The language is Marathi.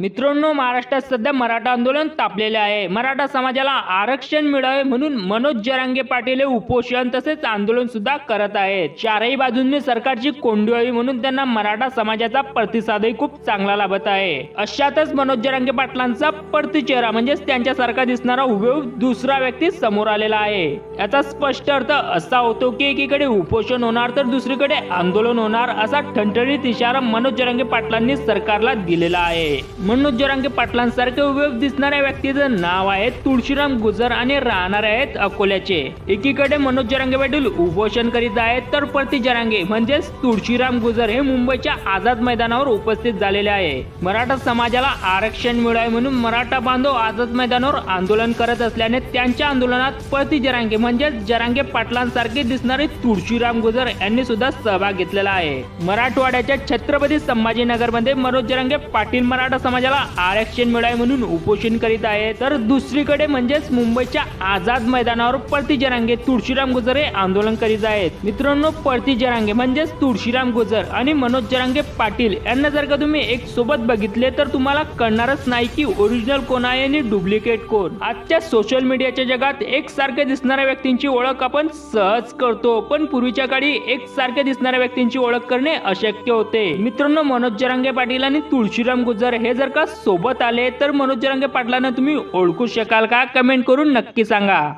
मित्रांनो महाराष्ट्रात सध्या मराठा आंदोलन तापलेले आहे. मराठा समाजाला आरक्षण मिळावे म्हणून मनोज जरांगे पाटील हे उपोषण तसेच आंदोलन सुद्धा करत आहेत. चारही बाजूंनी सरकारची कोंडी व्हावी म्हणून त्यांना मराठा समाजाचा प्रतिसादही खूप चांगला लाभत आहे. अशातच मनोज जरांगे पाटलांचा चेहरा म्हणजेच त्यांच्यासारखा दिसणारा हुबेहूब दुसरा व्यक्ती समोर आलेला आहे. याचा स्पष्ट अर्थ असा होतो की एकीकडे उपोषण होणार तर दुसरीकडे आंदोलन होणार असा ठणठणीत इशारा मनोज जरांगे पाटलांनी सरकारला दिलेला आहे. मनोज जरांगे पाटलांसारखे उपयोग दिसणाऱ्या व्यक्तीचं नाव आहे तुळशीराम गुजर आणि राहणार आहेत अकोल्याचे. एकीकडे मनोज जरांगे पाटील उपोषण करीत आहेत तर प्रति जरांगे म्हणजेच तुळशीराम गुजर हे मुंबईच्या आझाद मैदानावर उपस्थित झालेले आहे. मराठा समाजाला आरक्षण मिळावे म्हणून मराठा बांधव आझाद मैदानावर आंदोलन करत असल्याने त्यांच्या आंदोलनात प्रति जरांगे म्हणजेच जरांगे पाटलांसारखे दिसणारे तुळशीराम गुजर यांनी सुद्धा सहभाग घेतलेला आहे. मराठवाड्याच्या छत्रपती संभाजीनगरमध्ये मनोज जरांगे पाटील मराठा समाजाला आरक्षण मिळावे म्हणून उपोषण करीत आहे. तर दुसरीकडे म्हणजेच मुंबईच्या आझाद मैदानावर प्रति जरांगे तुळशीराम गुजर हे आंदोलन करीत आहेत. मित्रांनो प्रति जरांगे म्हणजेच तुळशीराम गुजर आणि मनोज जरांगे पाटील यांना जर का तुम्ही एक सोबत बघितले तर तुम्हाला कळणारच नाही की ओरिजिनल कोण आहे आणि डुप्लिकेट कोण. आजच्या सोशल मीडियाच्या जगात एक सारखे दिसणाऱ्या व्यक्तींची ओळख आपण सहज करतो पण पूर्वीच्या काळी एक सारखे दिसणाऱ्या व्यक्तींची ओळख करणे अशक्य होते. मित्रांनो मनोज जरांगे पाटील आणि तुळशीराम गुजर हे जर का सोबत आले तर मनोज जरांगे पाटलांना तुम्ही ओळखू शकाल का? कमेंट करून नक्की सांगा.